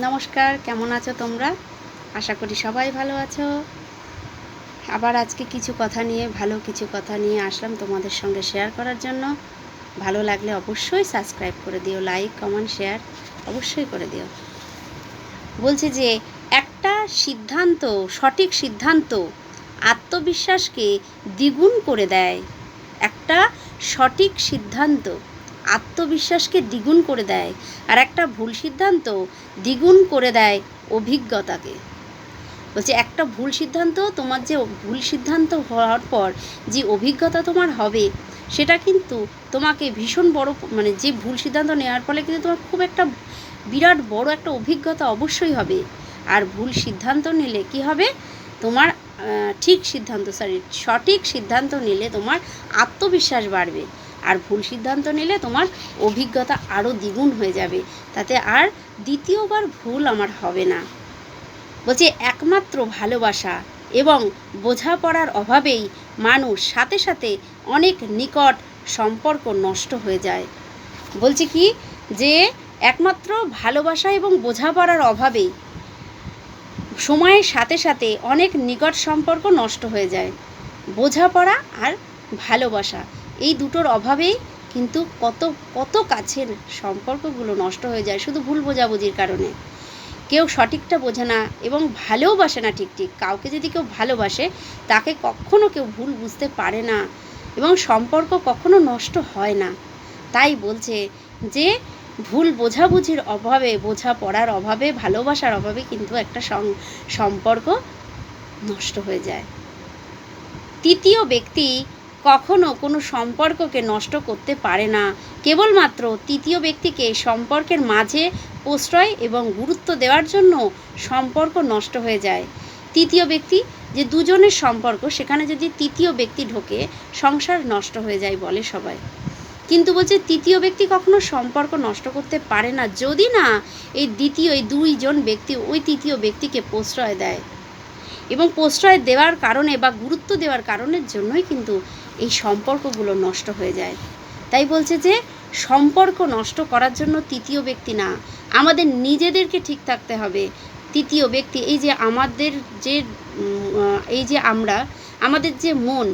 নমস্কার, কেমন আছো তোমরা? আশা করি সবাই ভালো আছো। আবার আজকে কিছু কথা নিয়ে, ভালো কিছু কথা নিয়ে আসলাম তোমাদের সঙ্গে শেয়ার করার জন্য। ভালো লাগলে অবশ্যই সাবস্ক্রাইব করে দিও লাইক কমেন্ট শেয়ার অবশ্যই করে দিও। বলছি যে, একটা সিদ্ধান্ত, সঠিক সিদ্ধান্ত আত্মবিশ্বাসকে দ্বিগুণ করে দেয়। একটা সঠিক সিদ্ধান্ত আত্মবিশ্বাসকে দ্বিগুণ করে দেয় আর একটা ভুল সিদ্ধান্ত দ্বিগুণ করে দেয় অভিজ্ঞতাকে। বলছে, একটা ভুল সিদ্ধান্ত, তোমার যে ভুল সিদ্ধান্ত হওয়ার পর যে অভিজ্ঞতা তোমার হবে, সেটা কিন্তু তোমাকে ভীষণ বড় মানে যে ভুল সিদ্ধান্ত নেওয়ার ফলে কিন্তু তোমার খুব একটা বিরাট বড় একটা অভিজ্ঞতা অবশ্যই হবে। আর ভুল সিদ্ধান্ত নিলে কি হবে? তোমার ঠিক সিদ্ধান্ত সরি সঠিক সিদ্ধান্ত নিলে তোমার আত্মবিশ্বাস বাড়বে। আর ভুল সিদ্ধান্ত নিলে তোমার অভিজ্ঞতা আরও দ্বিগুণ হয়ে যাবে। তাতে আর দ্বিতীয়বার ভুল আমার হবে না। বলছে, একমাত্র ভালোবাসা এবং বোঝাপড়ার অভাবেই মানুষ সাথে সাথে অনেক নিকট সম্পর্ক নষ্ট হয়ে যায়। বলছে কি, যে একমাত্র ভালোবাসা এবং বোঝাপড়ার অভাবেই সময়ের সাথে সাথে অনেক নিকট সম্পর্ক নষ্ট হয়ে যায়। বোঝাপড়া আর ভালোবাসা এই দুটোর অভাবেই কিন্তু কত কত কাছের সম্পর্কগুলো নষ্ট হয়ে যায়, শুধু ভুল বোঝাবুঝির কারণে। কেউ সঠিকটা বোঝে না এবং ভালোবাসে না ঠিক ঠিক। কাউকে যদি কেউ ভালোবাসে, তাকে কখনো কেউ ভুল বুঝতে পারে না এবং সম্পর্ক কখনো নষ্ট হয় না। তাই বলছে যে, ভুল বোঝাবুঝির অভাবে বোঝাপড়ার অভাবে, ভালোবাসার অভাবে কিন্তু একটা সম্পর্ক নষ্ট হয়ে যায়। তৃতীয় ব্যক্তি কখনো কোনো সম্পর্ককে নষ্ট করতে পারে না। কেবলমাত্র তৃতীয় ব্যক্তিকে সম্পর্কের মাঝে প্রশ্রয় এবং গুরুত্ব দেওয়ার জন্য সম্পর্ক নষ্ট হয়ে যায়। তৃতীয় ব্যক্তি, যে দুজনের সম্পর্ক, সেখানে যদি তৃতীয় ব্যক্তি ঢোকে, সংসার নষ্ট হয়ে যায় বলে সবাই। কিন্তু বলছে, তৃতীয় ব্যক্তি কখনো সম্পর্ক নষ্ট করতে পারে না। যদি না, এই দ্বিতীয়, এই দুইজন ব্যক্তি ওই তৃতীয় ব্যক্তিকে প্রশ্রয় দেয়। এবং প্রশ্রয় দেওয়ার কারণে বা গুরুত্ব দেওয়ার কারণের জন্যই কিন্তু এই সম্পর্কগুলো নষ্ট হয়ে যায়। তাই বলছে যে, সম্পর্ক নষ্ট করার জন্য তৃতীয় ব্যক্তি না, আমাদের নিজেদেরকে ঠিক থাকতে হবে। তৃতীয় ব্যক্তি, এই যে আমাদের যে এই যে আমরা, আমাদের যে মন